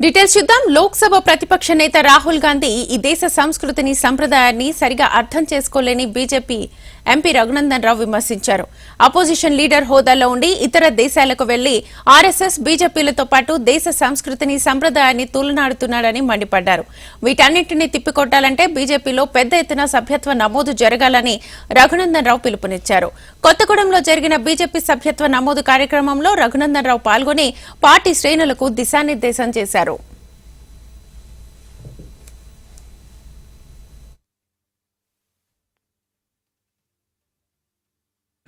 Details చూద్దాం. లోక్సభ ప్రతిపక్ష నేత రాహుల్ గాంధీ ఈ దేశ సంస్కృతిని సంప్రదాయాన్ని సరిగా అర్థం చేసుకోలేని బీజేపీ ఎంపీ రఘునందన్ రావు విమర్శించారు. అపోజిషన్ లీడర్ హోదాలో ఉండి ఇతర దేశాలకు వెళ్ళి ఆర్ఎస్ఎస్ బీజేపీలతో పాటు దేశ సంస్కృతిని సంప్రదాయాన్ని తూలనాడుతున్నాడని మండిపడ్డారు. వీటన్నింటినీ తిప్పికొట్టాలంటే బీజేపీలో పెద్ద ఎత్తున సభ్యత్వ నమోదు జరగాలని రఘునందన్ రావు పిలుపునిచ్చారు. కొత్తగూడెంలో జరిగిన బీజేపీ సభ్యత్వ నమోదు కార్యక్రమంలో రఘునందన్ రావు పాల్గొని పార్టీ శ్రేణులకు దిశానిర్దేశం చేశారు.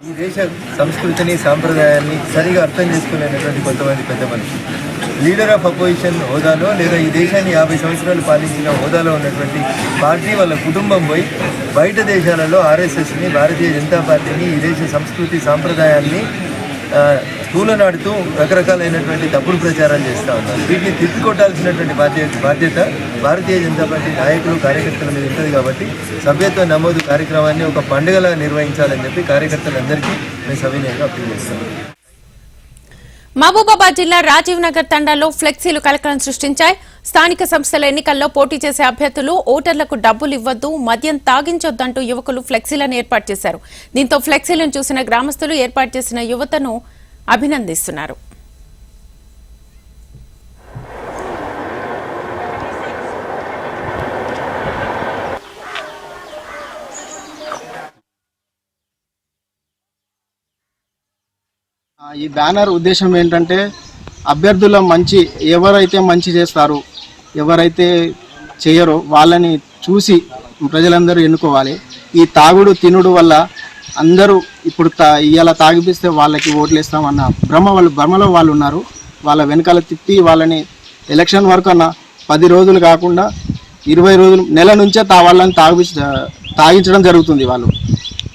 ఈ దేశ సంస్కృతిని సాంప్రదాయాన్ని సరిగా అర్థం చేసుకోలేనటువంటి కొంతమంది పెద్ద మనుషులు. లీడర్ ఆఫ్ అపోజిషన్ హోదాలో లేదా ఈ దేశాన్ని యాభై సంవత్సరాలు పాలించిన హోదాలో ఉన్నటువంటి పార్టీ వాళ్ళ కుటుంబం పోయి బయట దేశాలలో ఆర్ఎస్ఎస్ని భారతీయ జనతా పార్టీని ఈ దేశ సంస్కృతి సాంప్రదాయాన్ని తూలనాడుతూ రకరకాలైనటువంటి తప్పుడు ప్రచారాలు చేస్తూ ఉన్నారు. వీటిని తిప్పికొట్టాల్సినటువంటి బాధ్యత బాధ్యత భారతీయ జనతా పార్టీ నాయకులు కార్యకర్తల మీద ఉంటుంది కాబట్టి సభ్యత్వ నమోదు కార్యక్రమాన్ని ఒక పండుగలా నిర్వహించాలని చెప్పి కార్యకర్తలందరికీ మేము సవినయంగా అప్పీల్ చేస్తాం మహబూబాబాద్ జిల్లా రాజీవ్ నగర్ తండాలో ఫ్లెక్సీలు కలకలం సృష్టించాయి. స్థానిక సంస్థల ఎన్నికల్లో పోటీ చేసే అభ్యర్థులు ఓటర్లకు డబ్బులు ఇవ్వద్దు మద్యం తాగించొద్దంటూ యువకులు ఫ్లెక్సీలను ఏర్పాటు చేశారు. దీంతో ఫ్లెక్సీలను చూసిన గ్రామస్తులు ఏర్పాటు చేసిన యువతను అభినందిస్తున్నారు. ఈ బ్యానర్ ఉద్దేశం ఏంటంటే అభ్యర్థుల మంచి ఎవరైతే మంచి చేస్తారు ఎవరైతే చేయరో వాళ్ళని చూసి ప్రజలందరూ ఎన్నుకోవాలి. ఈ తాగుడు తినుడు వల్ల అందరూ ఇప్పుడు తా ఇవాళ తాగిపిస్తే వాళ్ళకి ఓట్లు వేస్తామన్న భ్రమ వాళ్ళు భ్రమలో వాళ్ళు ఉన్నారు. వాళ్ళ వెనకాల తిప్పి వాళ్ళని ఎలక్షన్ వరకు అన్న పది రోజులు కాకుండా ఇరవై రోజులు నెల నుంచే తా వాళ్ళని తాగి తాగించడం జరుగుతుంది వాళ్ళు.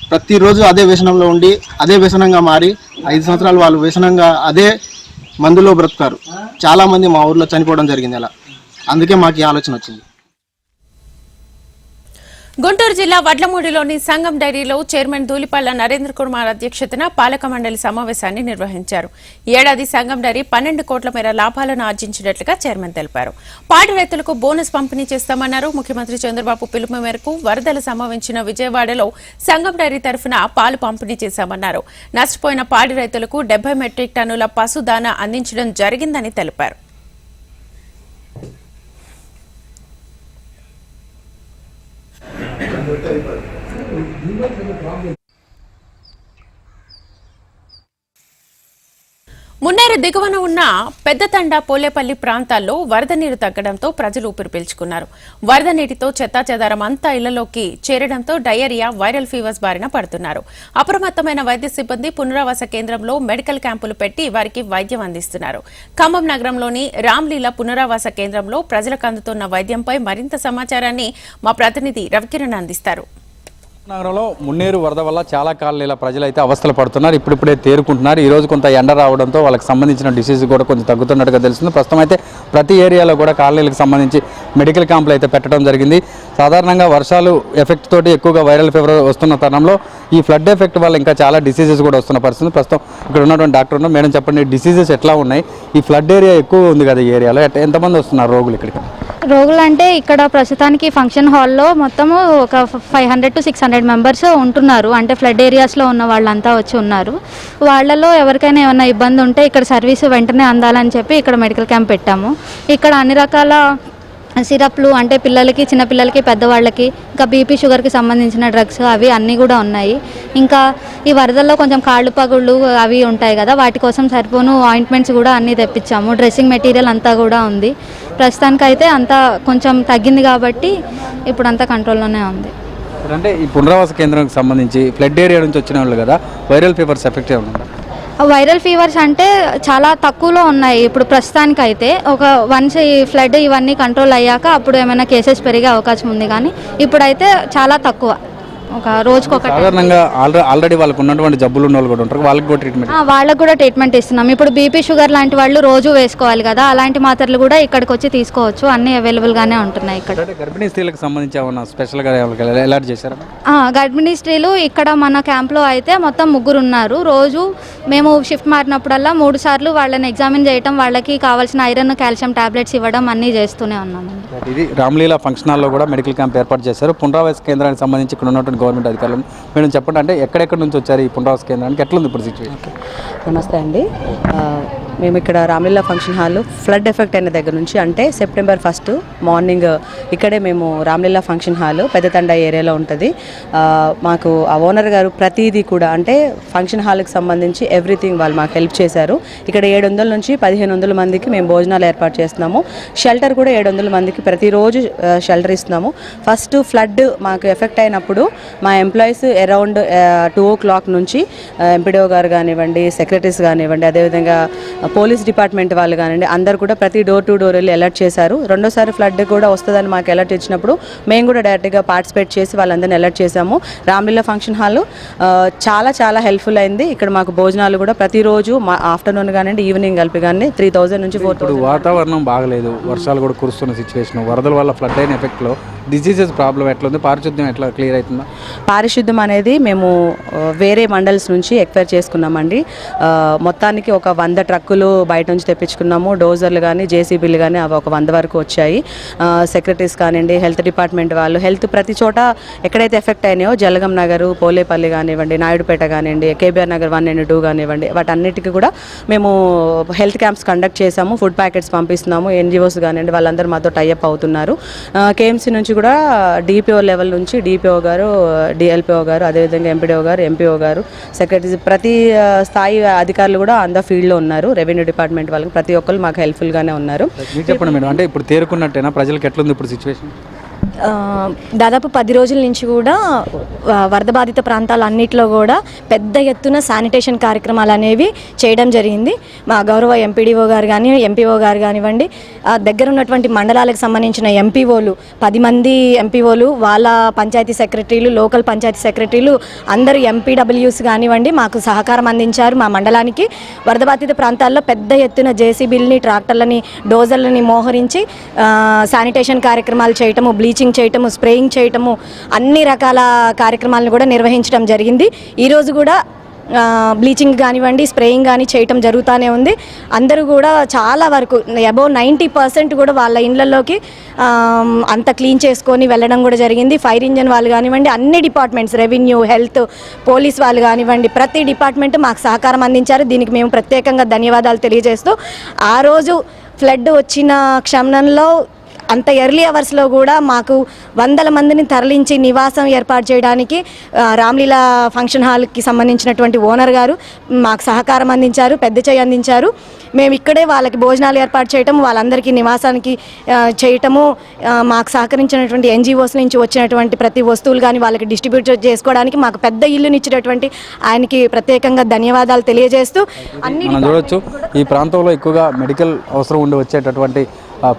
ప్రతిరోజు అదే వ్యసనంలో ఉండి అదే వ్యసనంగా మారి ఐదు సంవత్సరాలు వాళ్ళు వ్యసనంగా అదే మందులో బ్రతుకారు. చాలామంది మా ఊర్లో చనిపోవడం జరిగింది అలా. అందుకే మాకు ఈ ఆలోచన వచ్చింది. గుంటూరు జిల్లా వడ్లమూడిలోని సంఘం డైరీలో చైర్మన్ ధూళిపాళ్ళ నరేంద్ర కుమార్ అధ్యక్షతన పాలక మండలి సమావేశాన్ని నిర్వహించారు. ఏడాది సంఘం డైరీ పన్నెండు కోట్ల మేర లాభాలను ఆర్జించినట్లుగా చైర్మన్ తెలిపారు. పాడి రైతులకు బోనస్ పంపిణీ చేస్తామన్నారు. ముఖ్యమంత్రి చంద్రబాబు పిలుపు మేరకు వరదలు సంభవించిన విజయవాడలో సంఘం డైరీ తరఫున పాలు పంపిణీ చేశామన్నారు. నష్టపోయిన పాడి రైతులకు డెబ్బై మెట్రిక్ టన్నుల పశుదాన అందించడం జరిగిందని తెలిపారు. advertise. మున్నేరు దిగువన ఉన్న పెద్దతండ పోలేపల్లి ప్రాంతాల్లో వరద నీరు తగ్గడంతో ప్రజలు ఊపిరి పీల్చుకున్నారు. వరద నీటితో చెత్తాచెదారం అంతా ఇళ్ళలోకి చేరడంతో డయేరియా వైరల్ ఫీవర్స్ బారిన పడుతున్నారు. అప్రమత్తమైన వైద్య సిబ్బంది పునరావాస కేంద్రంలో మెడికల్ క్యాంపులు పెట్టి వారికి వైద్యం అందిస్తున్నారు. ఖమ్మం నగరంలోని రామ్లీల పునరావాస కేంద్రంలో ప్రజలకు అందుతున్న వైద్యంపై మరింత సమాచారాన్ని మా ప్రతినిధి రవికిరణ్ అందిస్తారు. నగరంలో మున్నేరు వరద వల్ల చాలా కాలనీల ప్రజలు అయితే అవస్థలు పడుతున్నారు ఇప్పుడిప్పుడే తేరుకుంటున్నారు. ఈరోజు కొంత ఎండ రావడంతో వాళ్ళకి సంబంధించిన డిసీజ్ కూడా కొంచెం తగ్గుతున్నట్టుగా తెలుస్తుంది. ప్రస్తుతం అయితే ప్రతి ఏరియాలో కూడా కాలనీలకు సంబంధించి మెడికల్ క్యాంపులు అయితే పెట్టడం జరిగింది. సాధారణంగా వర్షాలు ఎఫెక్ట్ తోటి ఎక్కువగా వైరల్ ఫీవర్ వస్తున్న తరుణంలో ఈ ఫ్లడ్ ఎఫెక్ట్ వల్ల ఇంకా చాలా డిసీజెస్ కూడా వస్తున్న పరిస్థితి. ప్రస్తుతం ఇక్కడ ఉన్నటువంటి డాక్టర్ ఉన్నాం మేడం చెప్పండి డిసీజెస్ ఎట్లా ఉన్నాయి? ఈ ఫ్లడ్ ఏరియా ఎక్కువ ఉంది కదా ఈ ఏరియాలో. ఎంతమంది వస్తున్నారు రోగులు ఇక్కడికి? రోగులు అంటే ఇక్కడ ప్రస్తుతానికి ఫంక్షన్ హాల్లో మొత్తము ఒక five hundred to six hundred members ఉంటున్నారు. అంటే ఫ్లడ్ ఏరియాస్లో ఉన్న వాళ్ళంతా వచ్చి ఉన్నారు. వాళ్ళలో ఎవరికైనా ఏమైనా ఇబ్బంది ఉంటే ఇక్కడ సర్వీస్ వెంటనే అందాలని చెప్పి ఇక్కడ మెడికల్ క్యాంప్ పెట్టాము. ఇక్కడ అన్ని రకాల సిరప్లు అంటే పిల్లలకి చిన్నపిల్లలకి పెద్దవాళ్ళకి ఇంకా బీపీ షుగర్కి సంబంధించిన డ్రగ్స్ అవి అన్నీ కూడా ఉన్నాయి. ఇంకా ఈ వరదల్లో కొంచెం కాళ్ళు పగుళ్ళు అవి ఉంటాయి కదా వాటి కోసం సరిపోను ఆయింట్మెంట్స్ కూడా అన్నీ తెప్పించాము. డ్రెస్సింగ్ మెటీరియల్ అంతా కూడా ఉంది. ప్రస్తుతానికైతే అంతా కొంచెం తగ్గింది కాబట్టి ఇప్పుడు అంతా కంట్రోల్లోనే ఉంది. ఇప్పుడు అంటే ఈ పునరావాస కేంద్రానికి సంబంధించి ఫ్లడ్ ఏరియా నుంచి వచ్చిన వాళ్ళు కదా వైరల్ ఫీవర్స్ ఎఫెక్ట్ ఏమన్నా వైరల్ ఫీవర్స్ అంటే చాలా తక్కువలో ఉన్నాయి. ఇప్పుడు ప్రస్తుతానికి అయితే ఒక వన్స్ ఈ ఫ్లడ్ ఇవన్నీ కంట్రోల్ అయ్యాక అప్పుడు ఏమైనా కేసెస్ పెరిగే అవకాశం ఉంది కానీ ఇప్పుడైతే చాలా తక్కువ. ఒక రోజుకొక time. సాధారణంగా ఆల్రెడీ వాళ్ళకు ఉన్నటువంటి జబ్బులు ఉన్న వాళ్ళు కూడా ఉంటారు. వాళ్ళకి కూడా ట్రీట్మెంట్ వాళ్ళకు కూడా ట్రీట్మెంట్ ఇస్తున్నాం. ఇప్పుడు బీపీ షుగర్ లాంటి వాళ్ళు రోజు వేసుకోవాలి కదా. అలాంటి మాత్రలు కూడా ఇక్కడికి వచ్చి తీసుకోవచ్చు. అన్నీ అవైలబుల్గానే ఉంటున్నాయి ఇక్కడ. గర్భిణీ స్త్రీలకు సంబంధించి ఏమన్నా స్పెషల్గా ఎవరికి ఎలాంటి చేశారా? గర్భిణీ స్త్రీలు ఇక్కడ మన క్యాంప్లో అయితే మొత్తం ముగ్గురు ఉన్నారు. రోజు మేము షిఫ్ట్ మారినప్పుడల్లా మూడు సార్లు వాళ్ళని ఎగ్జామిన్ చేయటం వాళ్ళకి కావాల్సిన ఐరన్ కాల్షియం టాబ్లెట్స్ ఇవ్వడం అన్నీ చేస్తూనే ఉన్నామండి. ఇది రామ్లీలా ఫంక్షన్ హాల్లో కూడా మెడికల్ క్యాంప్ ఏర్పాటు చేశారు. పునరావాస కేంద్రానికి సంబంధించి ఇక్కడ ఉన్నటువంటి గవర్నమెంట్ అధికారులు మేడం చెప్పండి అంటే ఎక్కడెక్కడ నుంచి వచ్చారు ఈ పునరావాస కేంద్రానికి? ఎట్లుంది ఇప్పుడు సిచ్యువేషన్ నమస్తే అండి. మేము ఇక్కడ Ramilla function hall flood effect అయిన దగ్గర నుంచి అంటే సెప్టెంబర్ ఫస్ట్ మార్నింగ్ ఇక్కడే మేము రామ్లీలా ఫంక్షన్ హాల్ పెద్దతండ ఏరియాలో ఉంటుంది. మాకు ఆ ఓనర్ గారు ప్రతిదీ కూడా అంటే ఫంక్షన్ హాల్కి సంబంధించి ఎవ్రీథింగ్ వాళ్ళు మాకు హెల్ప్ చేశారు. ఇక్కడ ఏడు వందల నుంచి పదిహేను వందల మందికి మేము భోజనాలు ఏర్పాటు చేస్తున్నాము. షెల్టర్ కూడా ఏడు వందల మందికి ప్రతిరోజు షెల్టర్ ఇస్తున్నాము. ఫస్ట్ ఫ్లడ్ మాకు ఎఫెక్ట్ అయినప్పుడు మా employees around two o'clock నుంచి ఎంపీడీఓ గారు కానివ్వండి సెక్రటరీస్ కానివ్వండి అదేవిధంగా పోలీస్ డిపార్ట్మెంట్ వాళ్ళు కానివ్వండి అందరు కూడా ప్రతి డోర్ టు డోర్ వెళ్ళి అలర్ట్ చేశారు. రెండోసారి ఫ్లడ్ కూడా వస్తుందని మాకు అలర్ట్ ఇచ్చినప్పుడు మేము కూడా డైరెక్ట్గా పార్టిసిపేట్ చేసి వాళ్ళందరినీ అలర్ట్ చేశాము. రామ్లీలా ఫంక్షన్ హాల్ చాలా చాలా హెల్ప్ఫుల్ అయింది. ఇక్కడ మాకు భోజనాలు కూడా ప్రతిరోజు మా ఆఫ్టర్నూన్ కానివ్వండి ఈవినింగ్ కలిపి కానీ త్రీ థౌజండ్ నుంచి ఫోర్ వాతావరణం బాగలేదు వర్షాలు కూడా కురుస్తున్న సిచ్యువేషన్ వరదల వల్ల ఫ్లడ్ అయిన ఎఫెక్ట్లో డిసీజెస్ ప్రాబ్లం ఎట్లా ఉంది పారిశుద్ధ్యం ఎట్లా క్లియర్ అవుతుందా? పారిశుద్ధ్యం అనేది మేము వేరే మండల్స్ నుంచి ఎక్వైర్ చేసుకున్నామండి. మొత్తానికి ఒక వంద ట్రక్కులు బయట నుంచి తెప్పించుకున్నాము. డోజర్లు కానీ జేసీబీలు కానీ అవి ఒక వంద వరకు వచ్చాయి. సెక్రటరీస్ కానివ్వండి హెల్త్ డిపార్ట్మెంట్ వాళ్ళు హెల్త్ ప్రతి చోట ఎక్కడైతే ఎఫెక్ట్ అయినాయో జలగం నగర్ పోలేపల్లి కానివ్వండి నాయుడుపేట కానివ్వండి KBR Nagar one and two కానివ్వండి వాటన్నిటికీ కూడా మేము హెల్త్ క్యాంప్స్ కండక్ట్ చేసాము ఫుడ్ ప్యాకెట్స్ పంపిస్తున్నాము. ఎన్జిఓస్ కానివ్వండి వాళ్ళందరూ మాతో టైఅప్ అవుతున్నారు. కేఎంసీ నుంచి కూడా డిపిఓ లెవెల్ నుంచి డిపిఓ గారు డిఎల్పిఓ గారు అదేవిధంగా ఎంపీడీఓ గారు ఎంపీఓ గారు సెక్రటరీ ప్రతి స్థాయి అధికారులు కూడా అంద ఫీల్డ్లో ఉన్నారు. రెవెన్యూ డిపార్ట్మెంట్ వాళ్ళకి ప్రతి ఒక్కరు మాకు హెల్ప్ఫుల్గానే ఉన్నారు. మీరు చెప్పండి మేడం. అంటే ఇప్పుడు తేరుకున్నట్టేనా? ప్రజలకు ఎట్లుంది ఇప్పుడు సిచ్యువేషన్ దాదాపు పది రోజుల నుంచి కూడా వరద బాధిత ప్రాంతాలన్నింటిలో కూడా పెద్ద ఎత్తున శానిటేషన్ కార్యక్రమాలు అనేవి చేయడం జరిగింది. మా గౌరవ ఎంపీడీఓ గారు కానీ ఎంపీఓ గారు కానివ్వండి దగ్గర ఉన్నటువంటి మండలాలకు సంబంధించిన ఎంపీఓలు పది మంది ఎంపీఓలు వాళ్ళ పంచాయతీ సెక్రటరీలు లోకల్ పంచాయతీ సెక్రటరీలు అందరూ ఎంపీడబ్ల్యూస్ కానివ్వండి మాకు సహకారం అందించారు. మా మండలానికి వరద బాధిత ప్రాంతాల్లో పెద్ద ఎత్తున జేసీబీలని ట్రాక్టర్లని డోజర్లని మోహరించి శానిటేషన్ కార్యక్రమాలు చేయటము బ్లీచింగ్ చేయటము స్ప్రేయింగ్ చేయటము అన్ని రకాల కార్యక్రమాలను కూడా నిర్వహించడం జరిగింది. ఈరోజు కూడా బ్లీచింగ్ కానివ్వండి స్ప్రేయింగ్ కానీ చేయటం జరుగుతూనే ఉంది. అందరూ కూడా చాలా వరకు అబౌవ్ నైంటీ పర్సెంట్ కూడా వాళ్ళ ఇళ్ళల్లోకి అంత క్లీన్ చేసుకొని వెళ్ళడం కూడా జరిగింది. ఫైర్ ఇంజన్ వాళ్ళు కానివ్వండి అన్ని డిపార్ట్మెంట్స్ రెవెన్యూ హెల్త్ పోలీస్ వాళ్ళు కానివ్వండి ప్రతి డిపార్ట్మెంట్ మాకు సహకారం అందించారు. దీనికి మేము ప్రత్యేకంగా ధన్యవాదాలు తెలియజేస్తూ ఆ రోజు ఫ్లడ్ వచ్చిన క్షమణంలో అంత ఎర్లీ అవర్స్లో కూడా మాకు వందల మందిని తరలించి నివాసం ఏర్పాటు చేయడానికి రామ్లీలా ఫంక్షన్ హాల్కి సంబంధించినటువంటి ఓనర్ గారు మాకు సహకారం అందించారు పెద్ద చేయి అందించారు. మేము ఇక్కడే వాళ్ళకి భోజనాలు ఏర్పాటు చేయటం వాళ్ళందరికీ నివాసానికి చేయటము మాకు సహకరించినటువంటి ఎన్జిఓస్ నుంచి వచ్చినటువంటి ప్రతి వస్తువులు కానీ వాళ్ళకి డిస్ట్రిబ్యూట్ చేసుకోవడానికి మాకు పెద్ద ఇల్లునిచ్చినటువంటి ఆయనకి ప్రత్యేకంగా ధన్యవాదాలు తెలియజేస్తూ అన్ని మనం చూడొచ్చు. ఈ ప్రాంతంలో ఎక్కువగా మెడికల్ అవసరం ఉండి వచ్చేటటువంటి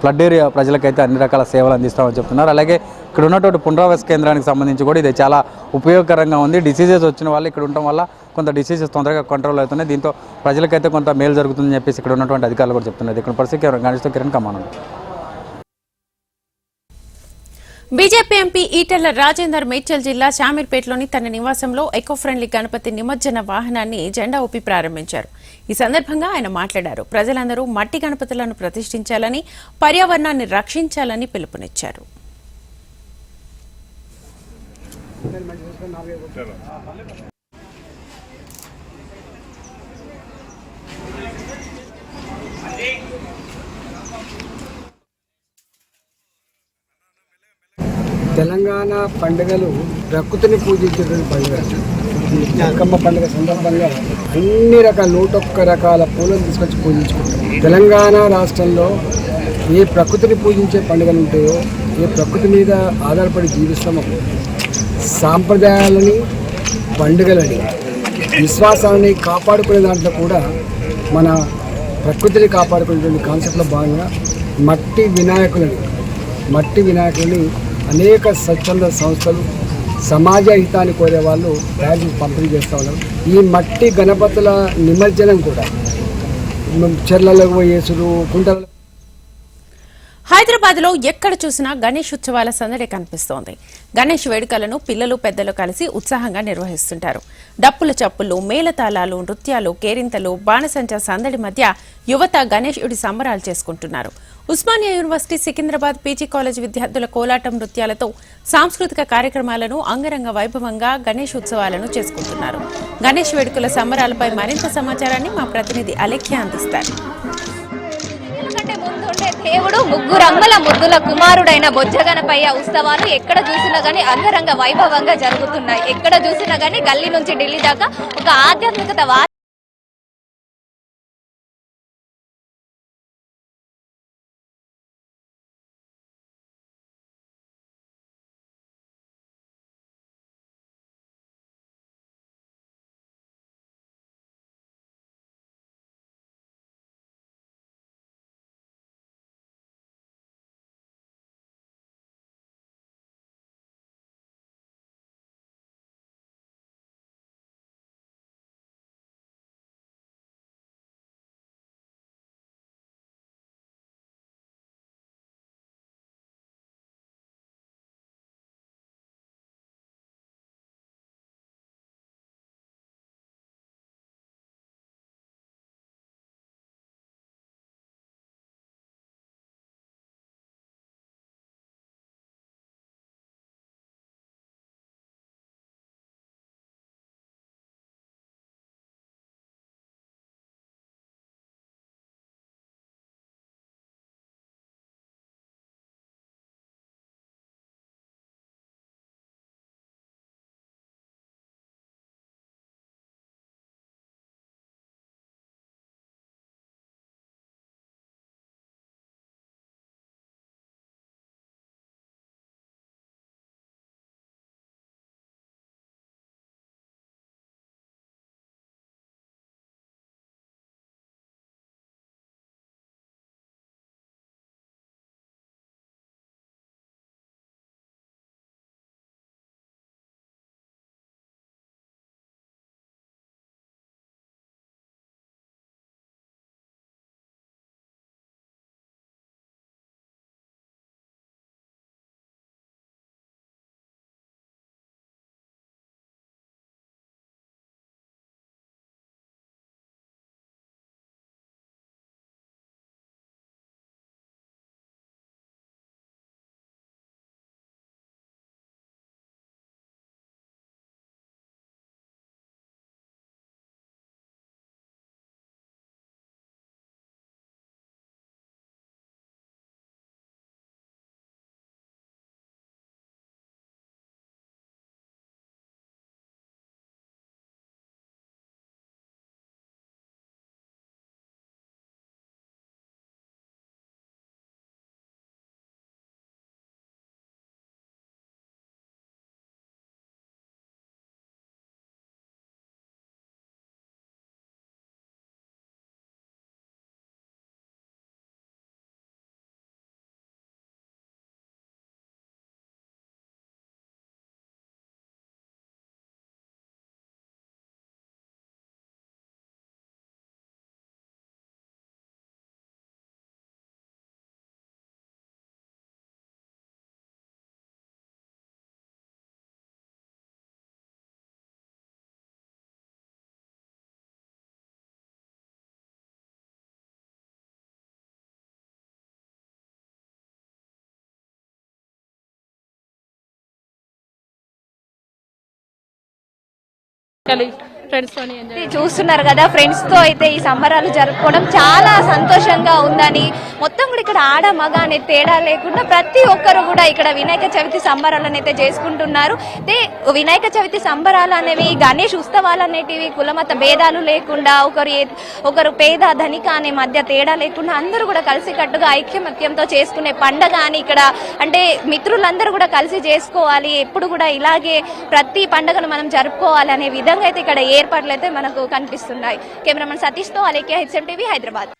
ఫ్లడ్ ఏరియా ప్రజలకైతే అన్ని రకాల సేవలు అందిస్తామని చెప్తున్నారు. అలాగే ఇక్కడ ఉన్నటువంటి పునరావాస కేంద్రానికి సంబంధించి కూడా ఇది చాలా ఉపయోగకరంగా ఉంది. డిసీజెస్ వచ్చిన వాళ్ళు ఇక్కడ ఉండటం వల్ల కొంత డిసీజెస్ తొందరగా కంట్రోల్ అవుతున్నాయి. దీంతో ప్రజలకైతే కొంత మేలు జరుగుతుందని చెప్పేసి ఇక్కడ ఉన్నటువంటి అధికారులు కూడా చెప్తున్నారు. ఇక్కడ పరిస్థితి గణేష్తో కిరణ్ కమానం బీజేపీ ఎంపీ ఈటెల రాజేందర్ మేడ్చల్ జిల్లా శామీర్పేటలోని తన నివాసంలో ఎకో ఫ్రెండ్లీ గణపతి నిమజ్జన వాహనాన్ని జెండా ఊపి ప్రారంభించారు. ఈ సందర్భంగా ఆయన మాట్లాడారు. ప్రజలందరూ మట్టి గణపతులను ప్రతిష్ఠించాలని పర్యావరణాన్ని రక్షించాలని పిలుపునిచ్చారు. తెలంగాణ పండుగలు ప్రకృతిని పూజించేటువంటి పండుగ. ఈ పండుగ సందర్భంగా అన్ని రకాల నూట ఒక్క రకాల పూలను తీసుకొచ్చి పూజించుకుంటాం. తెలంగాణ రాష్ట్రంలో ఏ ప్రకృతిని పూజించే పండుగలు ఉంటాయో ఏ ప్రకృతి మీద ఆధారపడి జీవిస్తామో సాంప్రదాయాలని పండుగలని విశ్వాసాన్ని కాపాడుకునే దాంట్లో కూడా మన ప్రకృతిని కాపాడుకునేటువంటి కాన్సెప్ట్లో భాగంగా మట్టి వినాయకులని మట్టి వినాయకులని అనేక స్వచ్ఛంద సంస్థలు సమాజ హితాన్ని కోరే వాళ్ళు బ్యాగులు పంపిణీ చేస్తూ ఉన్నారు. ఈ మట్టి గణపతుల నిమజ్జనం కూడా. చెర్లలో పోయేసుడు కుంటలలో హైదరాబాద్లో ఎక్కడ చూసినా గణేష్ ఉత్సవాల సందడి కనిపిస్తోంది. గణేష్ వేడుకలను పిల్లలు పెద్దలు కలిసి ఉత్సాహంగా నిర్వహిస్తుంటారు. డప్పుల చప్పులు మేళతాళాలు నృత్యాలు కేరింతలు బాణసంచా సందడి మధ్య యువత గణేషుడి సంబరాలు చేసుకుంటున్నారు. Osmania university Secunderabad PG college విద్యార్థుల కోలాటం నృత్యాలతో సాంస్కృతిక కార్యక్రమాలను అంగరంగ వైభవంగా గణేష్ ఉత్సవాలను చేసుకుంటున్నారు. గణేష్ వేడుకల సంబరాలపై మరింత సమాచారాన్ని మా ప్రతినిధి అలెఖ్య అందిస్తారు. దేవుడు ముగ్గురు అమ్మల ముద్దుల కుమారుడైన బొజ్జగనపయ్య ఉత్సవాలు ఎక్కడ చూసినా గానీ అంగరంగ వైభవంగా జరుగుతున్నాయి. ఎక్కడ చూసినా గానీ గల్లీ నుంచి ఢిల్లీ దాకా ఒక ఆధ్యాత్మికత Kelly. ఇది చూస్తున్నారు కదా ఫ్రెండ్స్తో అయితే ఈ సంబరాలు జరుపుకోవడం చాలా సంతోషంగా ఉందని. మొత్తం కూడా ఇక్కడ ఆడ మగ అనే తేడా లేకుండా ప్రతి ఒక్కరు కూడా ఇక్కడ వినాయక చవితి సంబరాలను అయితే చేసుకుంటున్నారు. అయితే వినాయక చవితి సంబరాలు అనేవి గణేష్ ఉత్సవాలు అనేటివి కులమత భేదాలు లేకుండా ఒకరు ఏ- ఒకరు పేద ధనిక అనే మధ్య తేడా లేకుండా అందరూ కూడా కలిసికట్టుగా ఐక్యమత్యంతో చేసుకునే పండగ అని ఇక్కడ అంటే మిత్రులందరూ కూడా కలిసి చేసుకోవాలి. ఎప్పుడు కూడా ఇలాగే ప్రతి పండుగను మనం జరుపుకోవాలి అనే విధంగా అయితే ఇక్కడ ఏర్పాట్లు అయితే మనకు కనిపిస్తున్నాయి. కెమెరామెన్ సతీష్తో అలేఖ్య హెచ్ఎం టీవీ హైదరాబాద్.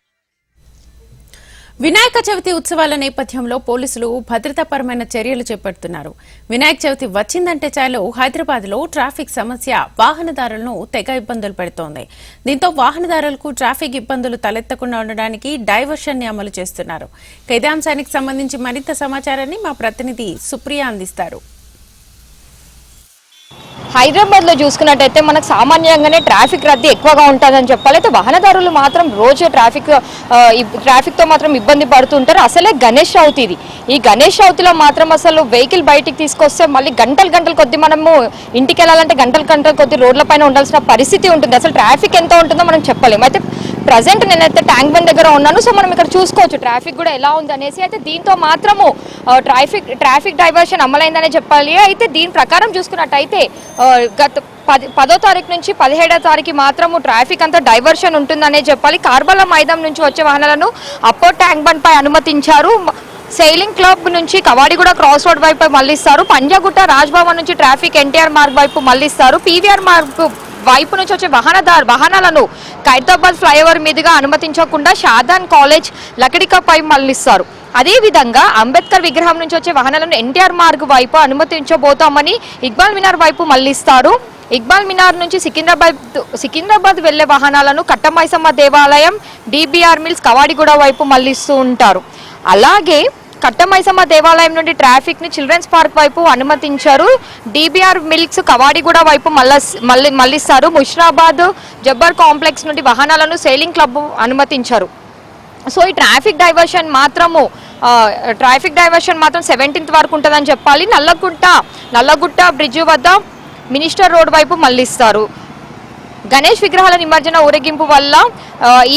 వినాయక చవితి ఉత్సవాల నేపథ్యంలో పోలీసులు భద్రతాపరమైన చర్యలు చేపడుతున్నారు. వినాయక చవితి వచ్చిందంటే చాలు హైదరాబాద్లో ట్రాఫిక్ సమస్య వాహనదారులను తెగ ఇబ్బందులు పెడుతోంది. దీంతో వాహనదారులకు ట్రాఫిక్ ఇబ్బందులు తలెత్తకుండా ఉండడానికి డైవర్షన్ని అమలు చేస్తున్నారు. ఇక ఇదే సంబంధించి మరింత సమాచారాన్ని మా ప్రతినిధి సుప్రియ అందిస్తారు. హైదరాబాద్లో చూసుకున్నట్టయితే మనకు సామాన్యంగానే ట్రాఫిక్ రద్దీ ఎక్కువగా ఉంటుందని చెప్పాలి. అయితే వాహనదారులు మాత్రం రోజు ట్రాఫిక్ ట్రాఫిక్తో మాత్రం ఇబ్బంది పడుతుంటారు. అసలే గణేష్ చవితి ఇది. ఈ గణేష్ చవితిలో మాత్రం అసలు వెహికల్ బయటికి తీసుకొస్తే మళ్ళీ గంటలు గంటల కొద్ది మనము ఇంటికి వెళ్ళాలంటే గంటల గంటల కొద్ది రోడ్ల పైన ఉండాల్సిన పరిస్థితి ఉంటుంది. అసలు ట్రాఫిక్ ఎంత ఉంటుందో మనం చెప్పలేము. అయితే ప్రజెంట్ నేనైతే ట్యాంక్ బండ్ దగ్గర ఉన్నాను. సో మనం ఇక్కడ చూసుకోవచ్చు ట్రాఫిక్ కూడా ఎలా ఉంది అనేసి. అయితే దీంతో మాత్రము ట్రాఫిక్ ట్రాఫిక్ డైవర్షన్ అమలైందనే చెప్పాలి. అయితే దీని ప్రకారం చూసుకున్నట్టయితే గత పది పదో తారీఖు నుంచి పదిహేడో తారీఖు మాత్రము ట్రాఫిక్ అంతా డైవర్షన్ ఉంటుందనే చెప్పాలి. కార్బల మైదాం నుంచి వచ్చే వాహనాలను అప్పో ట్యాంక్ బండ్ పై అనుమతించారు. సెయిలింగ్ క్లబ్ నుంచి కవాడిగూడ క్రాస్ రోడ్ వైపు మళ్ళిస్తారు. పంజాగుట్ట రాజ్భవన్ నుంచి ట్రాఫిక్ ఎన్టీఆర్ మార్గ్ వైపు మళ్ళిస్తారు. పీవీఆర్ మార్గ్ వైపు నుంచి వచ్చే వాహనదారు వాహనాలను ఖైరతాబాద్ ఫ్లైఓవర్ మీదుగా అనుమతించకుండా షాదాన్ కాలేజ్ లకడికపై మళ్ళిస్తారు అదేవిధంగా అంబేద్కర్ విగ్రహం నుంచి వచ్చే వాహనాలను ఎన్టీఆర్ మార్గ్ వైపు అనుమతించబోతామని ఇక్బాల్ మినార్ వైపు మళ్ళిస్తారు ఇక్బాల్ మినార్ నుంచి సికింద్రాబాద్ సికింద్రాబాద్ వెళ్ళే వాహనాలను కట్టమైసమ్మ దేవాలయం డిబిఆర్ మిల్స్ కవాడిగూడ వైపు మళ్ళిస్తూ ఉంటారు. అలాగే కట్టమైసమ్మ దేవాలయం నుండి ట్రాఫిక్ని చిల్డ్రన్స్ పార్క్ వైపు అనుమతించారు. డిబిఆర్ మిల్క్స్ కవాడిగూడ వైపు మళ్ళీ మళ్ళీ మళ్ళిస్తారు. ముషిరాబాద్ జబ్బర్ కాంప్లెక్స్ నుండి వాహనాలను సేలింగ్ క్లబ్ అనుమతించారు. సో ఈ ట్రాఫిక్ డైవర్షన్ మాత్రము ట్రాఫిక్ డైవర్షన్ మాత్రం సెవెంటీన్త్ వరకు ఉంటుందని చెప్పాలి. నల్లగుట్ట నల్లగుట్ట బ్రిడ్జ్ వద్ద మినిస్టర్ రోడ్ వైపు మళ్ళిస్తారు. గణేష్ విగ్రహాల నిమజ్జన ఊరేగింపు వల్ల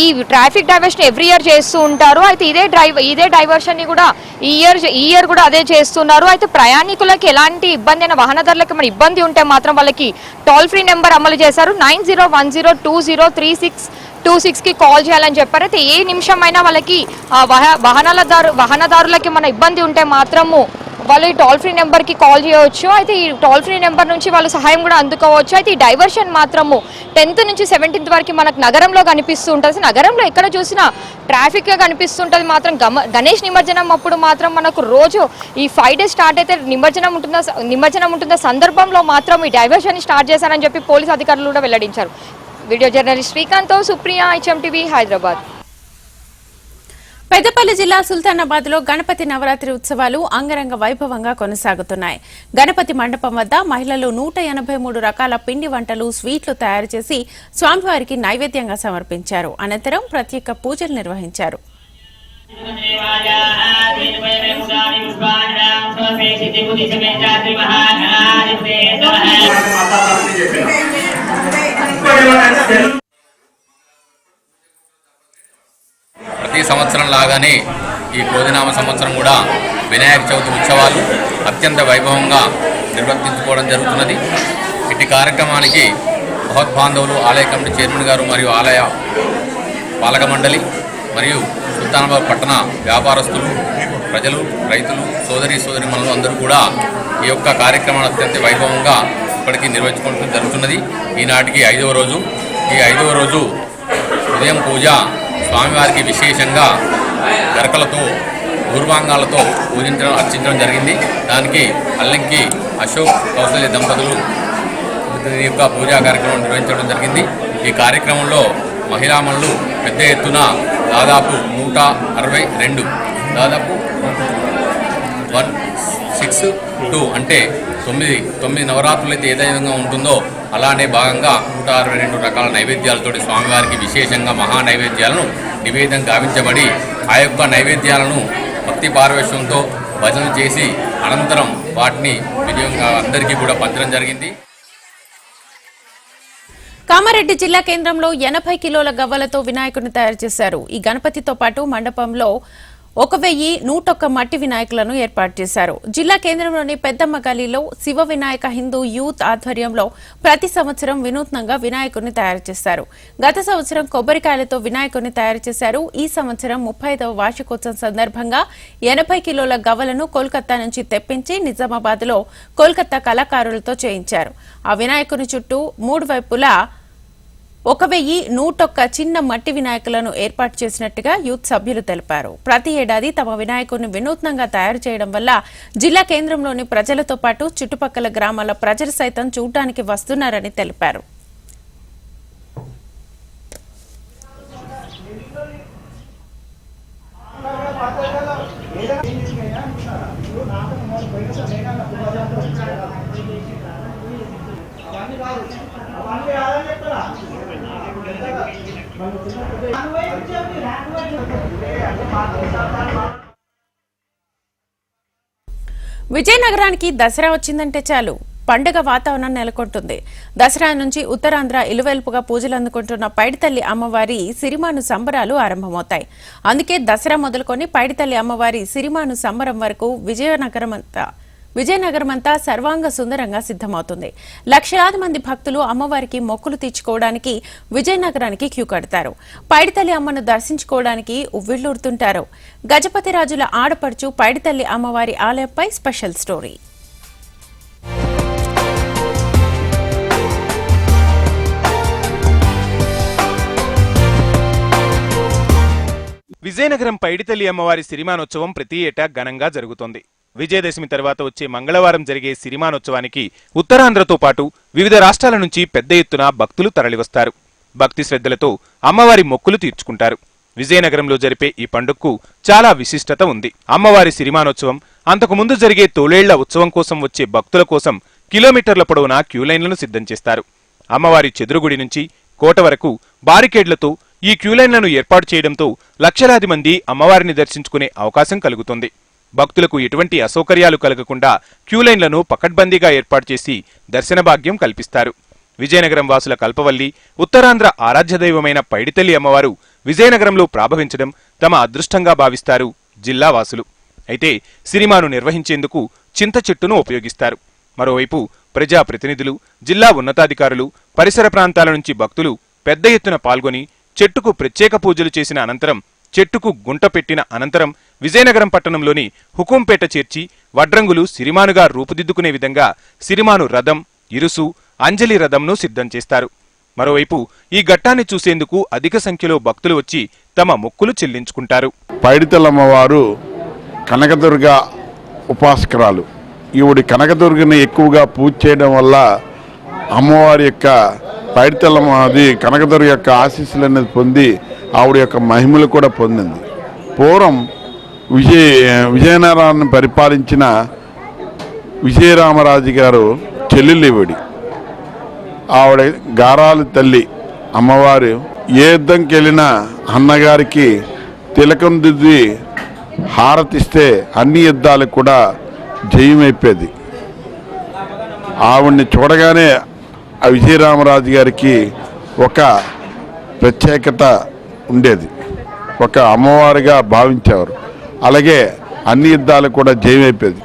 ఈ ట్రాఫిక్ డైవర్షన్ ఎవ్రీ ఇయర్ చేస్తూ ఉంటారు. అయితే ఇదే డ్రైవ్ ఇదే డైవర్షన్ని కూడా ఈ ఇయర్ ఈ ఇయర్ కూడా అదే చేస్తున్నారు. అయితే ప్రయాణికులకి ఎలాంటి ఇబ్బంది అయిన వాహనదారులకు మన ఇబ్బంది ఉంటే మాత్రం వాళ్ళకి టోల్ ఫ్రీ నెంబర్ అమలు చేశారు. Nine zero one zero two zero three six two సిక్స్కి కాల్ చేయాలని చెప్పారు. అయితే ఏ నిమిషమైనా వాళ్ళకి వాహనాల దారు వాహనదారులకి మన ఇబ్బంది ఉంటే మాత్రము వాళ్ళు ఈ టోల్ ఫ్రీ నెంబర్కి కాల్ చేయవచ్చు. అయితే ఈ టోల్ ఫ్రీ నెంబర్ నుంచి వాళ్ళు సహాయం కూడా అందుకోవచ్చు. అయితే ఈ డైవర్షన్ మాత్రము టెన్త్ నుంచి సెవెంటీన్త్ వరకు మనకు నగరంలో కనిపిస్తూ ఉంటుంది నగరంలో ఎక్కడ చూసినా ట్రాఫిక్గా కనిపిస్తుంటుంది మాత్రం. గమ గణేష్ నిమజ్జనం అప్పుడు మాత్రం మనకు రోజు ఈ ఫైవ్ డేస్ స్టార్ట్ అయితే నిమజ్జనం ఉంటున్న నిమజ్జనం ఉంటున్న సందర్భంలో మాత్రం ఈ డైవర్షన్ స్టార్ట్ చేశారని చెప్పి పోలీస్ అధికారులు కూడా వెల్లడించారు. Video journalist Srikanth Supriya HMTV Hyderabad. Peddapalli జిల్లా సుల్తానాబాద్లో గణపతి నవరాత్రి ఉత్సవాలు అంగరంగ వైభవంగా కొనసాగుతున్నాయి. గణపతి మండపం వద్ద మహిళలు నూట ఎనభై మూడు రకాల పిండి వంటలు స్వీట్లు తయారు చేసి స్వామివారికి నైవేద్యంగా సమర్పించారు. అనంతరం ప్రత్యేక పూజలు నిర్వహించారు ప్రతి సంవత్సరం లాగానే ఈ కోదినామ సంవత్సరం కూడా వినాయక చవితి ఉత్సవాలు అత్యంత వైభవంగా నిర్వర్తించుకోవడం జరుగుతున్నది. ఇట్టి కార్యక్రమానికి భగవద్బాంధవులు ఆలయ కమిటీ చైర్మన్ గారు మరియు ఆలయ పాలక మండలి మరియు సుల్తానాబాద్ పట్టణ వ్యాపారస్తులు ప్రజలు రైతులు సోదరి సోదరి అందరూ కూడా ఈ యొక్క కార్యక్రమాన్ని అత్యంత వైభవంగా ఇప్పటికీ నిర్వహించుకోవడం జరుగుతున్నది. ఈనాటికి ఐదవ రోజు. ఈ ఐదవ రోజు ఉదయం పూజ స్వామివారికి విశేషంగా గరకలతో పూర్వాంగాలతో పూజించడం అర్చించడం జరిగింది. దానికి అల్లంకి అశోక్ కౌశల్య దంపతులు యొక్క పూజా కార్యక్రమం నిర్వహించడం జరిగింది. ఈ కార్యక్రమంలో మహిళామణులు పెద్ద ఎత్తున దాదాపు నూట అరవై రెండు దాదాపు వన్ సిక్స్ టూ అంటే తొమ్మిది తొమ్మిది నవరాత్రులు అయితే ఏ విధంగా ఉంటుందో అలానే భాగంగా నూట అరవై రెండు రకాల నైవేద్యాలతోటి స్వామివారికి విశేషంగా మహా నైవేద్యాలను నివేదం గావించబడి ఆ యొక్క నైవేద్యాలను భక్తి పారవేశంతో భజన చేసి అనంతరం వాటిని విజయంగా అందరికీ కూడా పంచడం జరిగింది. కామారెడ్డి జిల్లా కేంద్రంలో ఎనభై కిలోల గవ్వలతో వినాయకుడిని తయారు చేశారు. ఈ గణపతితో పాటు మండపంలో ఒక వెయ్యి నూటొక్క మట్టి వినాయకులను ఏర్పాటు చేశారు. జిల్లా కేంద్రంలోని పెద్దమ్మ గలీలో శివ వినాయక హిందూ యూత్ ఆధ్వర్యంలో ప్రతి సంవత్సరం వినూత్నంగా వినాయకుడిని తయారు చేస్తారు. గత సంవత్సరం కొబ్బరికాయలతో వినాయకుడిని తయారు చేశారు. ఈ సంవత్సరం ముప్పై ఐదవ వార్షికోత్సవం సందర్భంగా ఎనభై కిలోల గవలను కోల్కతా నుంచి తెప్పించి నిజామాబాద్లో కోల్కతా కళాకారులతో చేయించారు. ఆ వినాయకుని చుట్టూ మూడు వైపులా ఒక వెయ్యి నూటొక్క చిన్న మట్టి వినాయకులను ఏర్పాటు చేసినట్టుగా యూత్ సభ్యులు తెలిపారు. ప్రతి ఏడాది తమ వినాయకుడిని వినూత్నంగా తయారు చేయడం వల్ల జిల్లా కేంద్రంలోని ప్రజలతో పాటు చుట్టుపక్కల గ్రామాల ప్రజలు సైతం చూడటానికి వస్తున్నారని తెలిపారు. విజయనగరానికి దసరా వచ్చిందంటే చాలు. పండుగ వాతావరణం నెలకొంటుంది. దసరా నుంచి ఉత్తరాంధ్ర ఇలువెల్పుగా పూజలు అందుకుంటున్న పైడితల్లి అమ్మవారి సిరిమాను సంబరాలు ఆరంభమవుతాయి. అందుకే దసరా మొదలుకొని పైడితల్లి అమ్మవారి సిరిమాను సంబరం వరకు విజయనగరం అంతా విజయనగరం అంతా సర్వాంగ సుందరంగా సిద్ధమవుతుంది. లక్షలాది మంది భక్తులు అమ్మవారికి మొక్కులు తీర్చుకోవడానికి విజయనగరానికి క్యూ కడతారు. పైడితల్లి అమ్మను దర్శించుకోవడానికి ఉవ్విళ్ళూరుతుంటారు గజపతి రాజుల ఆడపడుచు పైడితల్లి అమ్మవారి ఆలయంపై స్పెషల్ స్టోరీ. విజయనగరం పైడితల్లి అమ్మవారి సిరిమానోత్సవం ప్రతి ఏటా ఘనంగా జరుగుతోంది. విజయదశమి తర్వాత వచ్చే మంగళవారం జరిగే సిరిమానోత్సవానికి ఉత్తరాంధ్రతో పాటు వివిధ రాష్ట్రాల నుంచి పెద్ద ఎత్తున భక్తులు తరలివస్తారు. భక్తి శ్రద్ధలతో అమ్మవారి మొక్కులు తీర్చుకుంటారు. విజయనగరంలో జరిపే ఈ పండుగకు చాలా విశిష్టత ఉంది. అమ్మవారి సిరిమానోత్సవం అంతకుముందు జరిగే తోలేళ్ళ ఉత్సవం కోసం వచ్చే భక్తుల కోసం కిలోమీటర్ల పొడవునా క్యూలైన్లను సిద్ధం చేస్తారు. అమ్మవారి చెదురుగుడి నుంచి కోట వరకు బారికేడ్లతో ఈ క్యూలైన్లను ఏర్పాటు చేయడంతో లక్షలాది మంది అమ్మవారిని దర్శించుకునే అవకాశం కలుగుతుంది. భక్తులకు ఎటువంటి అసౌకర్యాలు కలగకుండా క్యూలైన్లను పకడ్బందీగా ఏర్పాటు చేసి దర్శన భాగ్యం కల్పిస్తారు. విజయనగరం వాసుల కల్పవల్లి ఉత్తరాంధ్ర ఆరాధ్య దైవమైన పైడితల్లి అమ్మవారు విజయనగరంలో ప్రాభవించడం తమ అదృష్టంగా భావిస్తారు జిల్లా వాసులు. అయితే సిరిమాను నిర్వహించేందుకు చింత చెట్టును ఉపయోగిస్తారు. మరోవైపు ప్రజా ప్రతినిధులు జిల్లా ఉన్నతాధికారులు పరిసర ప్రాంతాల నుంచి భక్తులు పెద్ద ఎత్తున పాల్గొని చెట్టుకు ప్రత్యేక పూజలు చేసిన అనంతరం చెట్టుకు గుంట పెట్టిన అనంతరం విజయనగరం పట్టణంలోని హుకుంపేట చేర్చి వడ్రంగులు సిరిమానుగా రూపుదిద్దుకునే విధంగా సిరిమాను రథం ఇరుసు అంజలి రథంను సిద్ధం చేస్తారు. మరోవైపు ఈ ఘట్టాన్ని చూసేందుకు అధిక సంఖ్యలో భక్తులు వచ్చి తమ మొక్కులు చెల్లించుకుంటారు. పైడితలమ్మవారు కనకదుర్గ ఉపాసకురాలు. ఈవిడి కనకదుర్గని ఎక్కువగా పూజ చేయడం వల్ల అమ్మవారి యొక్క పైడితల్లమ్మ అది కనకదుర్గ యొక్క ఆశీస్సులు అనేది పొంది ఆవిడ యొక్క మహిమలు కూడా పొందింది. పూర్వం విజయ విజయనగరాన్ని పరిపాలించిన విజయరామరాజు గారు చెల్లెలు ఆవిడ గారాల తల్లి అమ్మవారు. ఏ యుద్ధంకి వెళ్ళినా అన్నగారికి తిలకం దిద్ది హారతిస్తే అన్ని యుద్ధాలకు కూడా జయమైపోయేది. ఆవిడ్ని చూడగానే ఆ విజయరామరాజు గారికి ఒక ప్రత్యేకత ఉండేది. ఒక అమ్మవారిగా భావించేవారు. అలాగే అన్ని యుద్ధాలు కూడా జయమైపోయేది.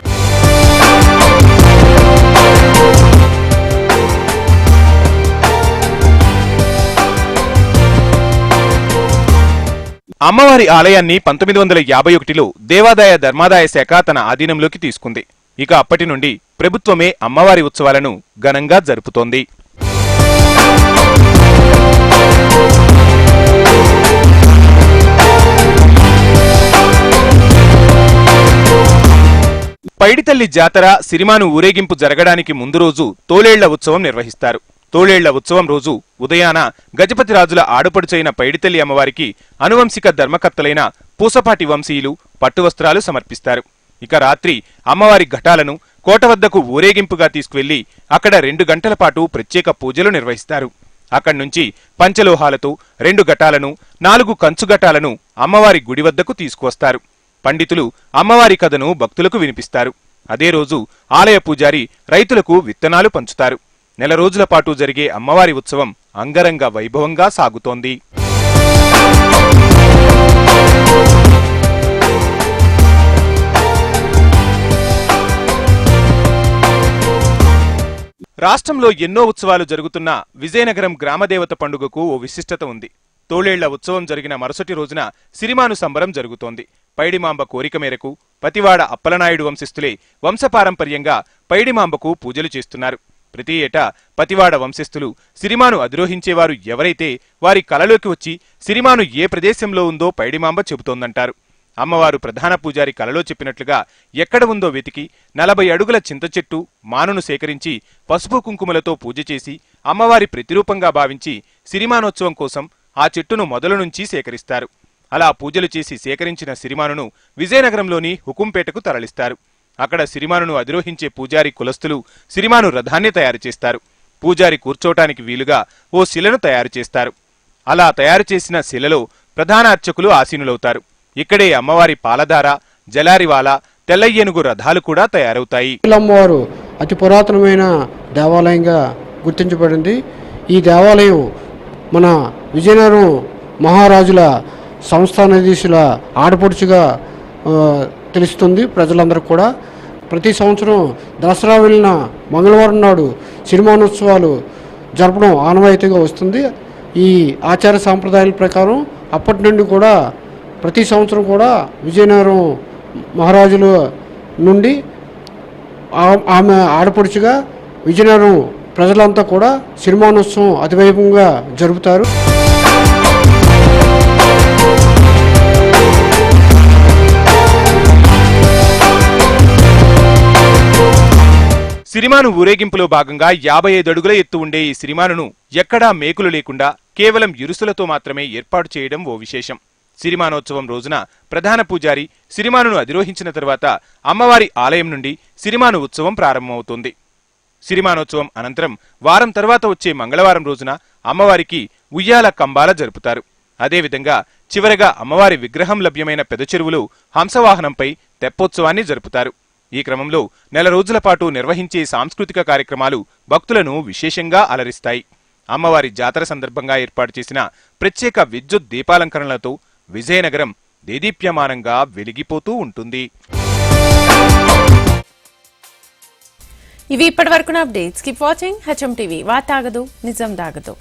అమ్మవారి ఆలయాన్ని పంతొమ్మిది వందల యాభై ఒకటిలో దేవాదాయ ధర్మాదాయ శాఖ తన ఆధీనంలోకి తీసుకుంది. ఇక అప్పటి నుండి ప్రభుత్వమే అమ్మవారి ఉత్సవాలను ఘనంగా జరుపుతోంది. పైడితల్లి జాతర సిరిమాను ఊరేగింపు జరగడానికి ముందు రోజు తోలేళ్ళ ఉత్సవం నిర్వహిస్తారు. తోలేళ్ళ ఉత్సవం రోజు ఉదయాన గజపతి రాజుల ఆడపడుచైన పైడితల్లి అమ్మవారికి అనువంశిక ధర్మకర్తలైన పూసపాటి వంశీయులు పట్టువస్త్రాలు సమర్పిస్తారు. ఇక రాత్రి అమ్మవారి ఘటాలను కోట వద్దకు ఊరేగింపుగా తీసుకువెళ్ళి అక్కడ రెండు గంటల పాటు ప్రత్యేక పూజలు నిర్వహిస్తారు. అక్కడి నుంచి పంచలోహాలతో రెండు ఘటాలను నాలుగు కంచు ఘటాలను అమ్మవారి గుడి వద్దకు తీసుకువస్తారు. పండితులు అమ్మవారి కథను భక్తులకు వినిపిస్తారు. అదే రోజు ఆలయ పూజారి రైతులకు విత్తనాలు పంచుతారు. నెల రోజుల పాటు జరిగే అమ్మవారి ఉత్సవం అంగరంగ వైభవంగా సాగుతోంది. రాష్ట్రంలో ఎన్నో ఉత్సవాలు జరుగుతున్న విజయనగరం గ్రామదేవత పండుగకు ఓ విశిష్టత ఉంది. తోళేళ్ళ ఉత్సవం జరిగిన మరుసటి రోజున సిరిమాను సంబరం జరుగుతోంది. పైడిమాంబ కోరిక మేరకు పతివాడ అప్పలనాయుడు వంశస్థులే వంశపారంపర్యంగా పైడిమాంబకు పూజలు చేస్తున్నారు. ప్రతి ఏటా పతివాడ వంశస్థులు సిరిమాను అధిరోహించేవారు ఎవరైతే వారి కలలోకి వచ్చి సిరిమాను ఏ ప్రదేశంలో ఉందో పైడిమాంబ చెబుతోందంటారు. అమ్మవారు ప్రధాన పూజారి కలలో చెప్పినట్లుగా ఎక్కడ ఉందో వెతికి నలభై అడుగుల చింత చెట్టు మానును సేకరించి పసుపు కుంకుమలతో పూజ చేసి అమ్మవారి ప్రతిరూపంగా భావించి సిరిమానోత్సవం కోసం ఆ చెట్టును మొదలు నుంచి సేకరిస్తారు. అలా పూజలు చేసి సేకరించిన సిరిమానును విజయనగరంలోని హుకుంపేటకు తరలిస్తారు. అక్కడ సిరిమానును అధిరోహించే పూజారి కులస్తులు సిరిమాను రథాన్ని తయారు చేస్తారు. పూజారి కూర్చోటానికి వీలుగా ఓ శిలను తయారు చేస్తారు. అలా తయారు చేసిన శిలలో ప్రధాన అర్చకులు ఆసీనులవుతారు. ఇక్కడే అమ్మవారి పాలధార జలారివాల తెల్లయ్యనుగు రథాలు కూడా తయారవుతాయి. అమ్మవారు అతి పురాతనమైన దేవాలయంగా గుర్తించబడింది. ఈ దేవాలయం మన విజయనగరం మహారాజుల సంస్థానాధీశుల ఆడపడుచుగా తెలుస్తుంది ప్రజలందరూ కూడా. ప్రతి సంవత్సరం దసరా వెళ్ళిన మంగళవారం నాడు సినిమానోత్సవాలు జరపడం ఆనవాయితీగా వస్తుంది. ఈ ఆచార సాంప్రదాయాల ప్రకారం అప్పటి నుండి కూడా ప్రతి సంవత్సరం కూడా విజయనగరం మహారాజుల నుండి ఆమె ఆడపడుచుగా విజయనగరం ప్రజలంతా కూడా సినిమానోత్సవం అతివైభవంగా జరుపుతారు. సిరిమాను ఊరేగింపులో భాగంగా యాభై ఐదు అడుగుల ఎత్తు ఉండే ఈ సిరిమానును ఎక్కడా మేకులు లేకుండా కేవలం ఇరుసులతో మాత్రమే ఏర్పాటు చేయడం ఓ విశేషం. సిరిమానోత్సవం రోజున ప్రధాన పూజారి సిరిమానును అధిరోహించిన తర్వాత అమ్మవారి ఆలయం నుండి సిరిమాను ఉత్సవం ప్రారంభమవుతుంది. సిరిమానోత్సవం అనంతరం వారం తర్వాత వచ్చే మంగళవారం రోజున అమ్మవారికి ఉయ్యాల కంబాల జరుపుతారు. అదేవిధంగా చివరగా అమ్మవారి విగ్రహం లభ్యమైన పెద చెరువులు హంసవాహనంపై తెప్పోత్సవాన్ని జరుపుతారు. ఈ క్రమంలో నెల రోజుల పాటు నిర్వహించే సాంస్కృతిక కార్యక్రమాలు భక్తులను విశేషంగా అలరిస్తాయి. అమ్మవారి జాతర సందర్భంగా ఏర్పాటు చేసిన ప్రత్యేక విద్యుత్ దీపాలంకరణలతో విజయనగరం దేదీప్యమానంగా వెలిగిపోతూ ఉంటుంది. ఇవి ఇప్పటి వరకు updates. Keep watching HM TV వాతాగదు నిజం దాగదు.